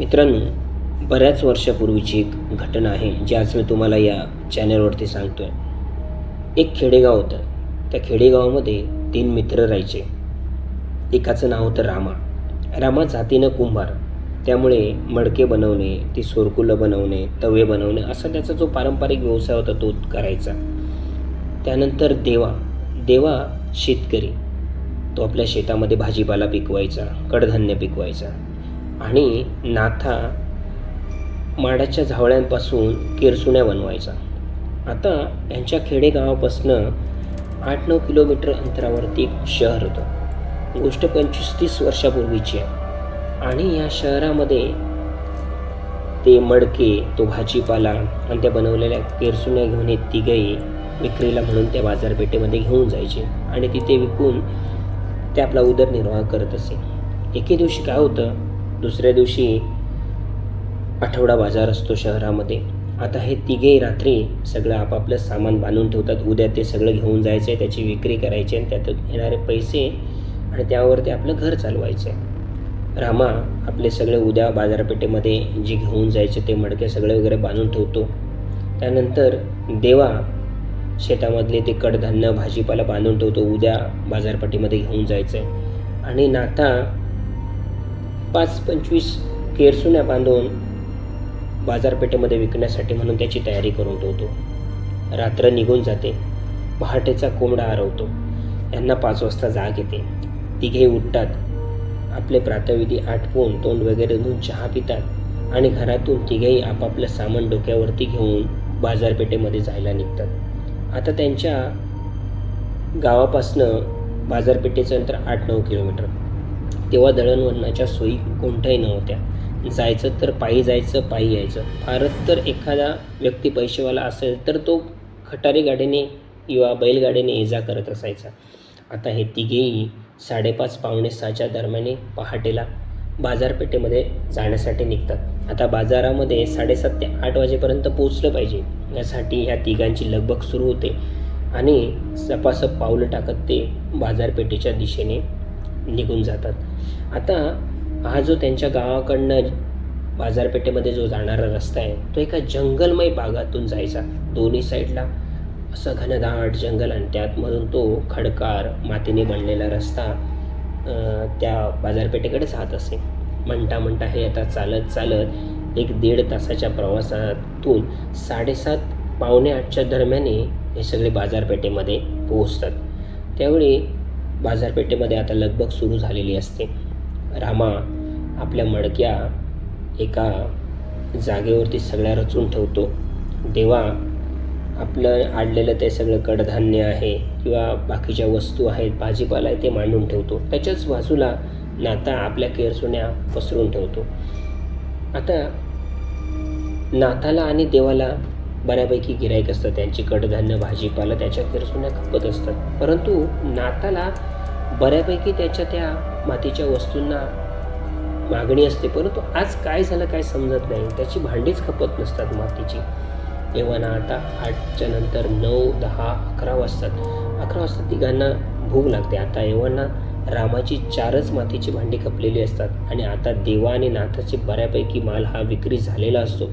मित्रांनो बऱ्याच वर्षापूर्वीची एक घटना आहे जी आज मी तुम्हाला या चॅनलवरती सांगतो आहे एक खेडेगाव होतं. त्या खेडेगावामध्ये तीन मित्र राहायचे. एकाचं नाव होतं रामा. रामा जातीनं कुंभार. त्यामुळे मडके बनवणे ती सोरकुलं बनवणे तवे बनवणे असा त्याचा जो पारंपरिक व्यवसाय होता तो करायचा. त्यानंतर देवा. देवा शेतकरी. तो आपल्या शेतामध्ये भाजीपाला पिकवायचा कडधान्य पिकवायचा. आणि नाथा माडाच्या झावळ्यांपासून किरसुण्या बनवायचा. आता यांच्या खेडेगावापासनं आठ नऊ किलोमीटर अंतरावरती एक शहर होतं. गोष्ट पंचवीस तीस वर्षापूर्वीची आहे. आणि या शहरामध्ये ते मडके तो भाजीपाला आणि त्या बनवलेल्या केरसुण्या घेऊन हे तिघही विक्रीला म्हणून त्या बाजारपेठेमध्ये घेऊन जायचे आणि तिथे विकून ते आपला उदरनिर्वाह करत असे. एके दिवशी काय होतं? दुसऱ्या दिवशी आठवडा बाजार असतो शहरामध्ये. आता हे तिघे रात्री सगळं आपापलं सामान बांधून ठेवतात. उद्या ते सगळं घेऊन जायचं आहे त्याची विक्री करायची आणि त्यातून येणारे पैसे आणि त्यावर ते आपलं घर चालवायचं आहे रामा आपले सगळे उद्या बाजारपेठेमध्ये जे घेऊन जायचे ते मडके सगळे वगैरे बांधून ठेवतो. त्यानंतर देवा शेतामधले ते कडधान्य भाजीपाला बांधून ठेवतो. उद्या बाजारपेठेमध्ये घेऊन जायचं आहे आणि नाता पाच पंचवीस केरसुण्या बांधून बाजारपेठेमध्ये विकण्यासाठी म्हणून त्याची तयारी करून ठेवतो. रात्र निघून जाते. पहाटेचा कोंबडा हरवतो यांना पाच वाजता जाग येते. तिघे उठतात. आपले प्रातविधी आटपून तोंड वगैरे धुवून चहा पितात आणि घरातून तिघेही आपापलं सामान डोक्यावरती घेऊन बाजारपेठेमध्ये जायला निघतात. आता त्यांच्या गावापासनं बाजारपेठेचं अंतर आठ नऊ किलोमीटर. तेव्हा दळणवळणाच्या सोयी कोणत्याही नव्हत्या. जायचं तर पायी जायचं पायी यायचं. फारच तर एखादा व्यक्ती पैसेवाला असेल तर तो खटारी गाडीने किंवा बैलगाडीने ये जा करत असायचा. आता हे तिघेही साडेपाच पावणे सहाच्या दरम्याने पहाटेला बाजारपेठेमध्ये जाण्यासाठी निघतात. आता बाजारामध्ये साडेसात ते आठ वाजेपर्यंत पोचलं पाहिजे. यासाठी ह्या तिघांची लगबग सुरू होते आणि सपासप पावलं टाकत ते बाजारपेठेच्या दिशेने निघून जातात. आता हा जो त्यांच्या गावाकडनं बाजारपेठेमध्ये जो जाणारा रस्ता आहे तो एका जंगलमय भागातून जायचा दोन्ही साईडला. असं घनदाट जंगल आणि त्यातमधून तो खडकार मातीने बनलेला रस्ता त्या बाजारपेठेकडे जात असे. म्हणता म्हणता हे आता चालत चालत एक दीड तासाच्या प्रवासातून साडेसात पावणे आठच्या दरम्याने हे सगळे बाजारपेठेमध्ये पोहोचतात. त्यावेळी बाजारपेठेमध्ये आता लगबग सुरू झालेली असते. रामा आपल्या मडक्या एका जागेवरती सगळ्या रचून ठेवतो. देवा आपलं आडलेलं ते सगळं कडधान्य आहे किंवा बाकीच्या वस्तू आहेत भाजीपाला आहे ते मांडून ठेवतो. त्याच्याच बाजूला नाता आपल्या केरसुण्या पसरून ठेवतो. आता नाताला आणि देवाला बऱ्यापैकी गिरायक असतात त्यांची कडधान्य भाजीपाला त्याच्या केरसुण्या खपत असतात. परंतु नाताला बऱ्यापैकी त्याच्या त्या मातीच्या वस्तूंना मागणी असते. परंतु आज काय झालं काय समजत नाही. त्याची भांडीच खपत नसतात मातीची. तेव्हा ना आता आठच्या नंतर नऊ दहा अकरा वाजतात. अकरा वाजता तिघांना भूक लागते. आता एव्हाना रामाची चारच मातीची भांडी खपलेली असतात आणि आता देवा आणि नाथाचे बऱ्यापैकी माल हा विक्री झालेला असतो.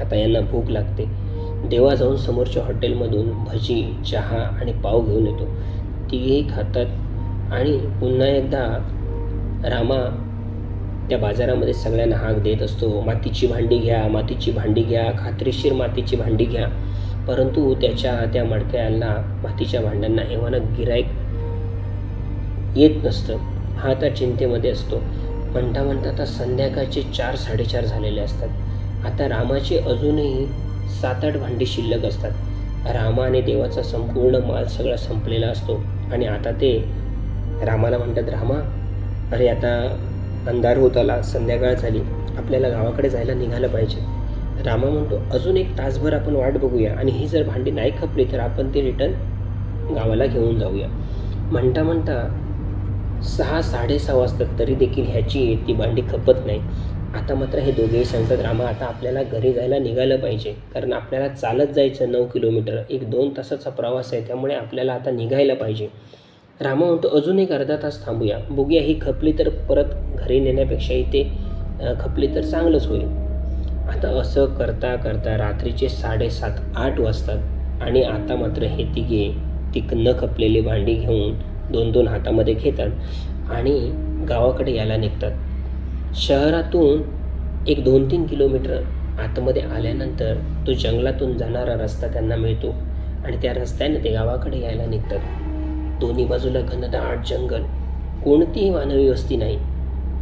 आता यांना भूक लागते. देवा जाऊन समोरच्या हॉटेलमधून भजी चहा आणि पाव घेऊन येतो. तिघेही खातात आणि पुन्हा एकदा रामा त्या बाजारामध्ये सगळ्यांना हाक देत असतो. मातीची भांडी घ्या मातीची भांडी घ्या खात्रीशीर मातीची भांडी घ्या. परंतु त्याच्या त्या मडक्याला मातीच्या भांड्यांना एव्हाना गिरायक येत नसतं. हा आता चिंतेमध्ये असतो. म्हणता म्हणता आता संध्याकाळचे चार साडेचार झालेले असतात. आता रामाची अजूनही सात आठ भांडी शिल्लक असतात. रामा आणि देवाचा संपूर्ण माल सगळा संपलेला असतो. आणि आता ते रामाला म्हणतात रामा अरे आता अंधार होत आला संध्याकाळ झाली. आपल्याला गावाकडे जायला निघालं पाहिजे. रामा म्हणतो अजून एक तासभर आपण वाट बघूया. आणि ही जर भांडी नाही खपली तर आपण ती रिटर्न गावाला घेऊन जाऊया. म्हणता म्हणता सहा साडेसहा वाजतात. तरी देखील ह्याची ती भांडी खपत नाही. आता मात्र हे दोघेही सांगतात रामा आता आपल्याला घरी जायला निघालं पाहिजे. कारण आपल्याला चालत जायचं नऊ किलोमीटर. एक दोन तासाचा प्रवास आहे. त्यामुळे आपल्याला आता निघायला पाहिजे. रामा म्हणतो अजून एक अर्धा तास थांबूया. बघूया ही खपली तर परत घरी नेण्यापेक्षा इथे खपली तर चांगलंच होईल. आता असं करता करता रात्रीचे साडेसात आठ वाजतात. आणि आता मात्र हे तिघे ती न खपलेली भांडी घेऊन दोन दोन हातामध्ये घेतात आणि गावाकडे यायला निघतात. शहरातून एक दोन तीन किलोमीटर आतमध्ये आल्यानंतर तो जंगलातून जाणारा रस्ता त्यांना मिळतो आणि त्या रस्त्याने ते गावाकडे यायला निघतात. दोन्ही बाजूला घनदाट जंगल कोणतीही मानवी वस्ती नाही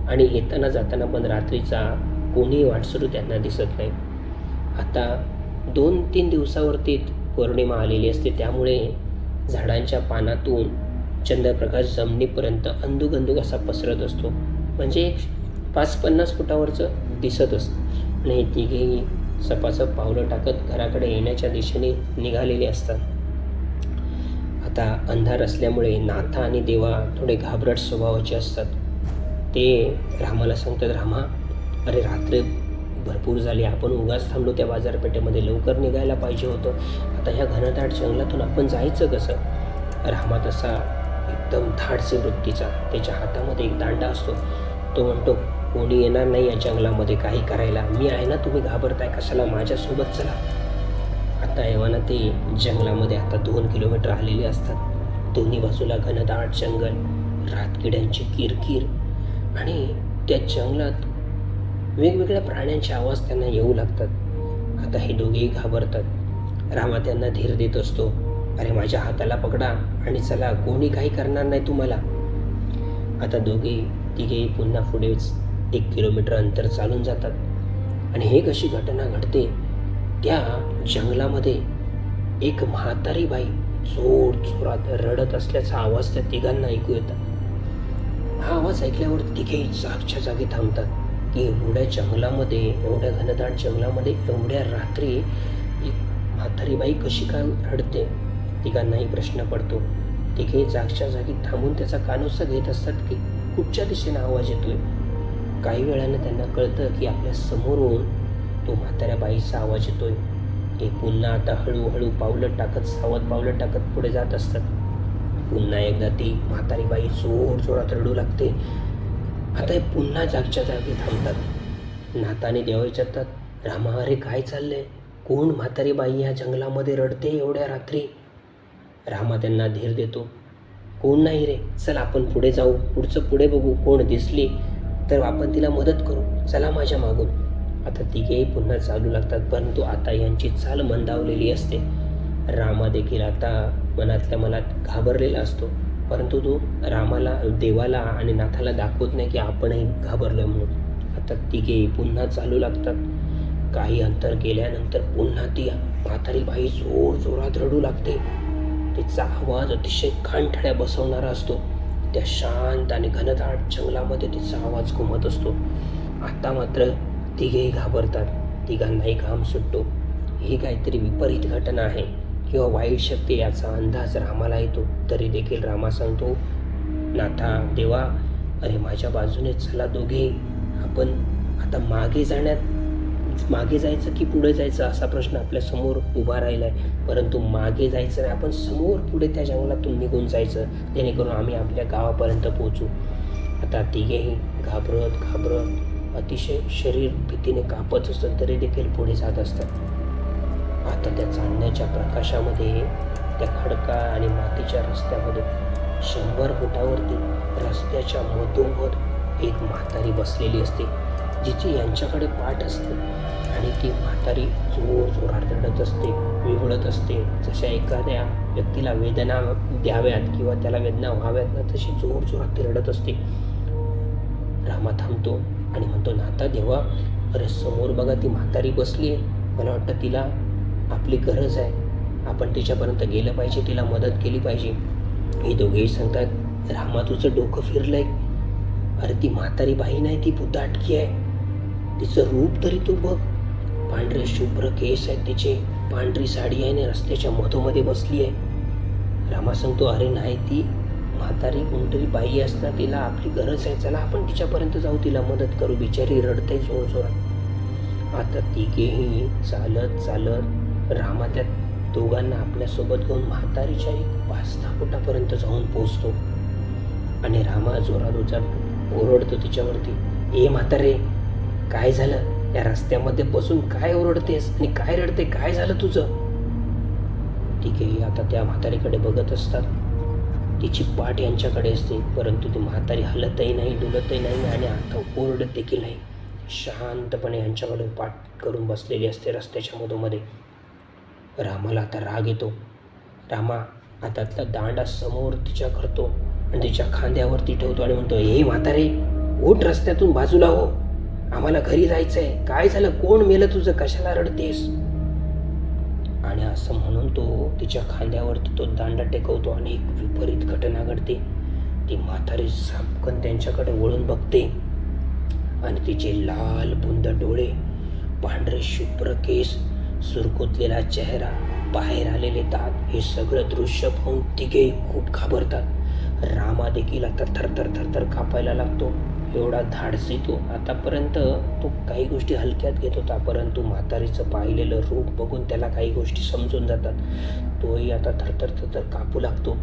आणि येताना जाताना पण रात्रीचा कोणीही वाटसरू त्यांना दिसत नाही. आता दोन तीन दिवसावरती पौर्णिमा आलेली असते त्यामुळे झाडांच्या पानातून चंद्रप्रकाश जमिनीपर्यंत अंदुगंदुक असा पसरत असतो. म्हणजे पाच पन्नास फुटावरचं दिसत असतं. आणि हे तिघेही सपासप पावलं टाकत घराकडे येण्याच्या दिशेने निघालेले असतात. आता अंधार असल्यामुळे नाथा आणि देवा थोडे घाबरट स्वभावाचे असतात. ते रामाला सांगतात रामा अरे रात्र भरपूर झाली. आपण उगाच थांबलो त्या बाजारपेठेमध्ये. लवकर निघायला पाहिजे होतं. आता ह्या घनदाट जंगलातून आपण जायचं कसं? रामा तसा एकदम धाडसी वृत्तीचा. त्याच्या हातामध्ये एक दांडा असतो. तो म्हणतो कोणी येणार नाही या जंगलामध्ये काही करायला. मी आहे ना तुम्ही घाबरताय कशाला? माझ्यासोबत चला. आता एव्हाना ते जंगलामध्ये आता दोन किलोमीटर आलेले असतात. दोन्ही बाजूला घनदाट जंगल रातकिड्यांची किरकिर आणि त्या जंगलात वेगवेगळ्या प्राण्यांचे आवाज त्यांना येऊ लागतात. आता हे दोघेही घाबरतात. रामा त्यांना धीर देत असतो. अरे माझ्या हाताला पकडा आणि चला. कोणी काही करणार नाही तुम्हाला. आता दोघे तिघेही पुन्हा पुढेच एक किलोमीटर अंतर चालून जातात. आणि हे कशी घटना घडते? त्या जंगलामध्ये एक म्हातारी बाई जोर जोरात रडत असल्याचा आवाज त्या तिघांना ऐकू येतात हा आवाज ऐकल्यावर तिघेही जागच्या जागी थांबतात. की एवढ्या जंगलामध्ये एवढ्या घनदाट जंगलामध्ये एवढ्या रात्री एक म्हातारी बाई कशी काय रडते? तिघांनाही प्रश्न पडतो. तिघे जागच्या जागी थांबून त्याचा कानोसा घेत असतात की कुठच्या दिशेने आवाज येतोय? काही वेळानं त्यांना कळतं की आपल्या समोरून तो म्हाताऱ्या बाईचा आवाज येतोय. ते पुन्हा आता हळूहळू पावलं टाकत सावध पावलं टाकत पुढे जात असतात. पुन्हा एकदा ती म्हातारी बाई जोर जोरात रडू लागते. आता हे पुन्हा जागच्या जागी थांबतात. नाताने देवा विचारतात रामा अरे काय चाललंय? कोण म्हातारी बाई या जंगलामध्ये रडते एवढ्या रात्री? रामा त्यांना धीर देतो कोण नाही रे? चल आपण पुढे जाऊ. पुढचं पुढे बघू कोण दिसली तर आपण तिला मदत करू. चला माझ्या मागून. आता तिघेही पुन्हा चालू लागतात परंतु आता यांची चाल मंदावलेली असते. रामा देखील आता मनातल्या मनात घाबरलेला असतो परंतु तो रामाला देवाला आणि नाथाला दाखवत नाही की आपणही घाबरलो म्हणून. आता तिघेही पुन्हा चालू लागतात. काही अंतर गेल्यानंतर पुन्हा ती म्हातारी बाई जोर जोरात रडू लागते. तिचा आवाज अतिशय कानठळ्या बसवणारा असतो. त्या शांत आणि घनदाट जंगलामध्ये तिचा आवाज घुमत असतो. आता मात्र तिघेही घाबरतात. तिघांनाही घाम सुटतो. ही काहीतरी विपरीत घटना आहे किंवा वाईट शक्ती याचा अंदाज रामाला येतो. तरी देखील रामा सांगतो नाथा देवा अरे माझ्या बाजूने चला दोघे आपण आता मागे जाण्यात मागे जायचं की पुढे जायचं असा प्रश्न आपल्यासमोर उभा राहिला आहे परंतु मागे जायचं नाही आपण समोर पुढे त्या जंगलातून निघून जायचं जेणेकरून आम्ही आपल्या गावापर्यंत पोहोचू. आता तिघेही घाबरत घाबरत अतिशय शरीर भीतीने कापत असतं तरी देखील पुढे जात असतात. आता त्या चांदण्याच्या प्रकाशामध्ये त्या खडका आणि मातीच्या रस्त्यामध्ये शंभर फुटावरती रस्त्याच्या मधोमध एक म्हातारी बसलेली असते. जिची यांच्याकडे पाठ असते आणि ती म्हातारी जोर जोरात रडत असते विवळत असते. जशा एखाद्या व्यक्तीला वेदना द्याव्यात किंवा त्याला वेदना व्हाव्यात ना तशी जोर जोरात ती रडत असते. रामा थांबतो आणि म्हणतो नाता देवा अरे समोर बघा ती म्हातारी बसली आहे. मला वाटतं तिला आपली गरज आहे. आपण तिच्यापर्यंत गेलं पाहिजे तिला मदत केली पाहिजे. हे दोघेही सांगतात रामा तुझं डोकं फिरलंय. अरे ती म्हातारी बाई नाही ती बुद्धाटकी आहे. तिचं रूप तरी तू बघ. पांढरे शुभ्र केस आहेत तिचे. पांढरी साडी आहे आणि रस्त्याच्या मधोमध्ये बसली आहे रामा सांगतो अरे नाही ती. म्हातारी कोणतरी बाई असणार तिला आपली गरज आहे. चला आपण तिच्यापर्यंत जाऊ. तिला मदत करू. बिचारी रडते जोर जोरात आता तिघेही चालत चालत रामा त्या दोघांना आपल्यासोबत घेऊन म्हातारीच्या एक पाच दहा फुटापर्यंत जाऊन पोचतो आणि रामा जोरात ओरडतो तिच्यावरती ए म्हातारे काय झालं? या रस्त्यामध्ये बसून काय ओरडतेस? आणि काय रडते काय झालं तुझं? तिघेही आता त्या म्हातारीकडे बघत असतात. तिची पाठ यांच्याकडे असते परंतु ती म्हातारी हलतही नाही डुलतही नाही आणि आता ओरडत देखील नाही. शांतपणे यांच्याकडे पाठ करून बसलेली असते रस्त्याच्या मधोमध्ये रामाला आता राग येतो. रामा हातातला दांडा समोर तिच्या करतो आणि तिच्या खांद्यावरती ठेवतो आणि म्हणतो हे म्हातारे ओट रस्त्यातून बाजूला हो. आम्हाला घरी जायचं आहे काय झालं? कोण मेलं तुझं? कशाला रडतेस? आणि असं म्हणून तो तिच्या खांद्यावरती तो दांडा टेकवतो आणि एक विपरीत घटना घडते. ती म्हातारी सापकन त्यांच्याकडे वळून बघते. आणि तिचे लाल बुंद डोळे पांढरे शुभ्र केस सुरकुतलेला चेहरा बाहेर आलेले दात हे सगळं दृश्य पाहून तिघे खूप घाबरतात. रामा देखील आता थरथर थरथर कापायला लागतो. एवढा धाडसी तो. आतापर्यंत तो काही गोष्टी हलक्यात घेत होता परंतु म्हातारीचं पाहिलेलं रूप बघून त्याला काही गोष्टी समजून जातात. तोही आता थरथर थरथर कापू लागतो.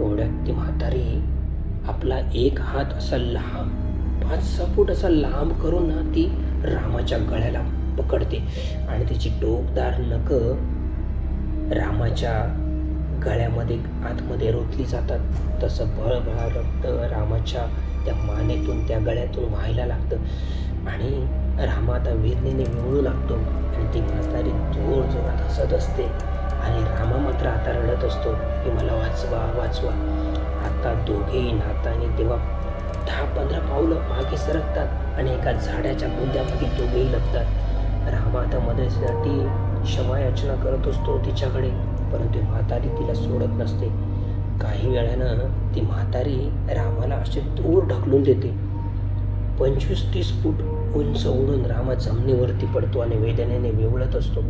एवढ्यात ती म्हातारी आपला एक हात असा लांब पाच सहा फूट असा लांब करून ना ती रामाच्या गळ्याला पकडते. आणि तिची टोकदार नख रामाच्या गळ्यामध्ये आतमध्ये रोतली जातात. तसं भळभळा रक्त रामाच्या त्या मानेतून त्या गळ्यातून व्हायला लागतं. आणि रामा आता वेदनेने मिळू लागतो. आणि ती म्हातारी जोर जोरात हसत असते. आणि रामा मात्र आता रडत असतो की मला वाचवा वाचवा. आता दोघेही नाताने तेव्हा दहा पंधरा पावलं मागे सरकतात आणि एका झाडाच्या बुंद्यामागे दोघेही लपतात. रामा आता मदतीसाठी क्षमायाचना करत असतो तिच्याकडे परंतु म्हातारी तिला सोडत नसते. काही वेळानं ती म्हातारी रामाला असे दूर ढकलून देते. पंचवीस तीस फूट उंच उडून रामा जमिनीवरती पडतो आणि वेदनेने वेवळत असतो.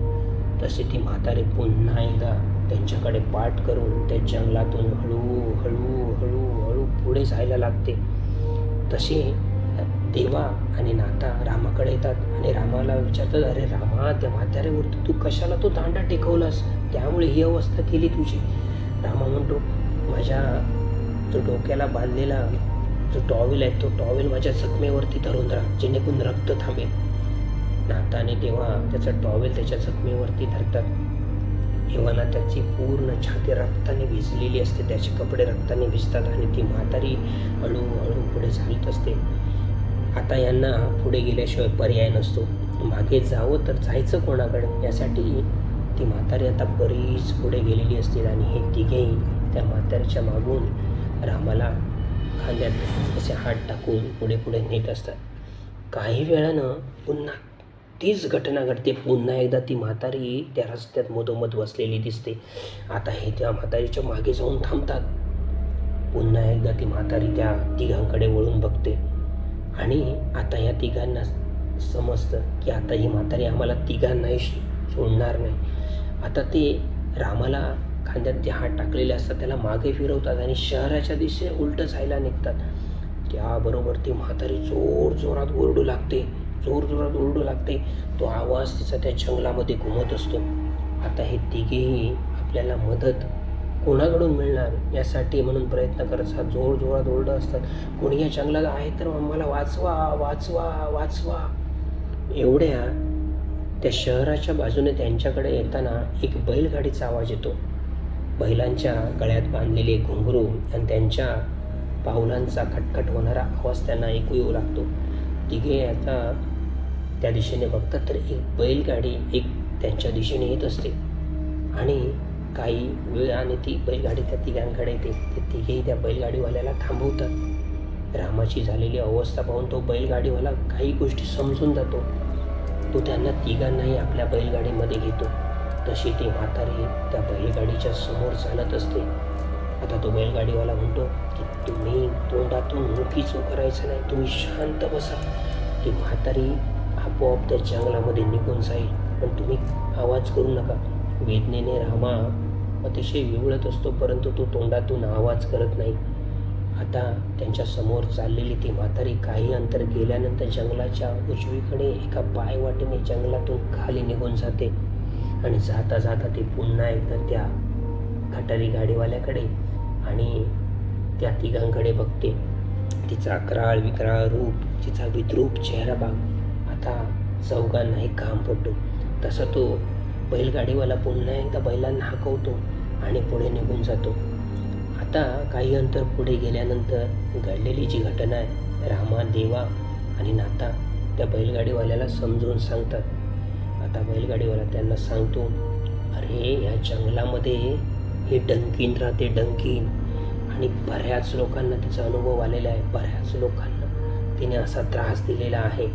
तसे ती म्हातारी पुन्हा एकदा त्यांच्याकडे पाठ करून त्या जंगलातून हळू हळू हळू हळू पुढे जायला लागते. तसे देवा आणि नाता रामाकडे येतात आणि रामाला विचारतात अरे रामा त्या म्हाताऱ्यावरती तू कशाला तो दांडा टेकवलास? त्यामुळे ही अवस्था केली तुझी. रामा म्हणतो माझ्या जो डोक्याला बांधलेला जो टॉवेल आहे तो टॉवेल माझ्या जखमेवरती धरून राहा जेणेकरून रक्त थांबेल. नाताने तेव्हा त्याचा टॉवेल त्याच्या जखमेवरती धरतात. एव्हाना त्याची पूर्ण छाती रक्ताने भिजलेली असते त्याचे कपडे रक्ताने भिजतात आणि ती म्हातारी हळूहळू पुढे चालत असते. आता यांना पुढे गेल्याशिवाय पर्याय नसतो. मागे जावं तर जायचं कोणाकडे? यासाठी ती म्हातारी आता बरीच पुढे गेलेली असते आणि हे तिघेही त्या म्हातारीच्या मागून रामाला खांद्यात असे हात टाकून पुढे पुढे नेत असतात. काही वेळानं पुन्हा तीच घटना घडते. पुन्हा एकदा ती म्हातारी त्या रस्त्यात मधोमध बसलेली दिसते. आता हे त्या म्हातारीच्या मागे जाऊन थांबतात. पुन्हा एकदा ती म्हातारी त्या तिघांकडे वळून बघते. आणि आता या तिघांना समजतं की आता ही म्हातारी आम्हाला तिघांनाही सोडणार नाही. आता ते रामाला खांद्यात ते हात टाकलेले असतात त्याला मागे फिरवतात आणि शहराच्या दिशेने उलटं जायला निघतात. त्याबरोबर ती म्हातारी जोर जोरात ओरडू लागते जोर जोरात ओरडू लागते. तो आवाज तिचा त्या जंगलामध्ये घुमत असतो. आता हे तिघेही आपल्याला मदत कोणाकडून मिळणार यासाठी म्हणून प्रयत्न करत असतात. जोर जोरात ओरडत असतात. कोणी या जंगलात आहे तर आम्हाला वाचवा वाचवा वाचवा. एवढ्या त्या शहराच्या बाजूने त्यांच्याकडे येताना एक बैलगाडीचा आवाज येतो. बैलांच्या गळ्यात बांधलेले घुंगरू आणि त्यांच्या पावलांचा खटखट होणारा आवाज त्यांना ऐकू येऊ लागतो. तिघे आता त्या दिशेने बघतात तर एक बैलगाडी एक त्यांच्या दिशेने येत असते. आणि काही वेळ आणि ती बैलगाडी त्या तिघांकडे येते. ते तिघेही त्या बैलगाडीवाल्याला थांबवतात. रामाची झालेली अवस्था पाहून तो बैलगाडीवाला काही गोष्टी समजून जातो. तो त्यांना तिघांनाही आपल्या बैलगाडीमध्ये घेतो. तशी ती म्हातारी त्या बैलगाडीच्या समोर चालत असते. आता तो बैलगाडीवाला म्हणतो की तुम्ही तोंडातून मुखी चो करायचं नाही. तुम्ही शांत बसा. ती म्हातारी आपोआप त्या जंगलामध्ये निघून जाईल. पण तुम्ही आवाज करू नका. वेदनेने रामा अतिशय विवळत असतो परंतु तो तोंडातून आवाज करत नाही. आता त्यांच्यासमोर चाललेली ती म्हातारी काही अंतर गेल्यानंतर जंगलाच्या उजवीकडे एका पायवाटेने जंगलातून खाली निघून जाते. आणि जाता जाता ते पुन्हा एकदा त्या खटारी गाडीवाल्याकडे आणि त्या तिघांकडे बघते. तिचा अकराळ विकराळ रूप तिचा विद्रूप चेहरा बाग आता चौघांनाही काम पडतो. तसा तो बैलगाडीवाला पुन्हा एकदा बैलांना हाकवतो आणि पुढे निघून जातो. आता काही अंतर पुढे गेल्यानंतर घडलेली जी घटना आहे रामा देवा आणि नाता त्या बैलगाडीवाल्याला समजून सांगतात. आता बैलगाडीवाला त्यांना सांगतो अरे या जंगलामध्ये हे डंकीन राहते डंकीन. आणि बऱ्याच लोकांना तिचा अनुभव आलेला आहे. बऱ्याच लोकांना तिने असा त्रास दिलेला आहे.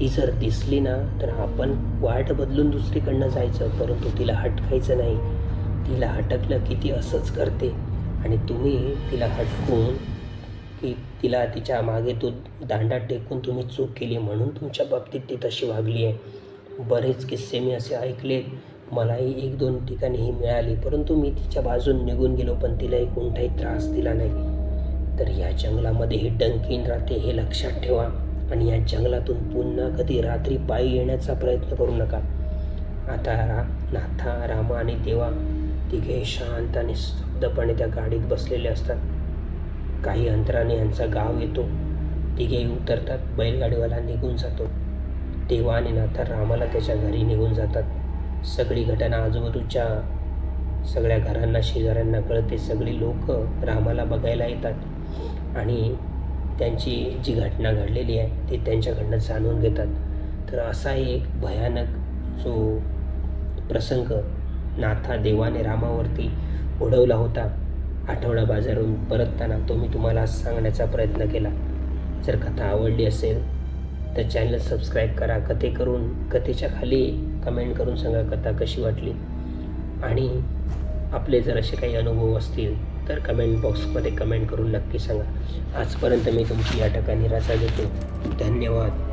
ती जर दिसली ना तर आपण वाट बदलून दुसरीकडनं जायचं परंतु तिला हटकायचं नाही. तिला हटकलं की ती असंच करते. आणि तुम्ही तिला हटकून की तिला तिच्यामागे तो दांडा टेकून तुम्ही चूक केली म्हणून तुमच्या बाबतीत ती तशी वागली आहे. बरेच किस्से मी असे ऐकले. मलाही एक दोन ठिकाणी ही मिळाली परंतु मी तिच्या बाजून निघून गेलो पण तिलाही कोणताही त्रास दिला नाही. तर या जंगलामध्ये ही डंकीन राहते हे लक्षात ठेवा आणि या जंगलातून पुन्हा कधी रात्री पायी येण्याचा प्रयत्न करू नका. आता रा नाथा रामा आणि देवा तिघे शांत आणि स्तब्धपणे त्या गाडीत बसलेले असतात. काही अंतराने यांचा गाव येतो. तिघेही उतरतात बैलगाडीवाला निघून जातो. देवा आणि नाथा रामाला त्याच्या घरी निघून जातात. सगळी घटना आजूबाजूच्या सगळ्या घरांना शेजाऱ्यांना कळते. सगळी लोक रामाला बघायला येतात. आणि त्यांची जी घटना घडलेली आहे ती त्यांच्याकडनं जाणून घेतात. तर असा एक भयानक जो प्रसंग नाथा देवाने रामावरती ओढवला होता आठवडा बाजारून परतताना तो मी तुम्हाला सांगण्याचा प्रयत्न केला. जर कथा आवडली असेल तर चॅनल सबस्क्राईब करा. कथे करून कथेच्या खाली कमेंट करून सांगा कथा कशी वाटली. आणि आपले जर असे काही अनुभव असतील तर कमेंट बॉक्समध्ये कमेंट करून नक्की सांगा. आजपर्यंत मी तुमची या ठिकाणी रजा घेतो धन्यवाद.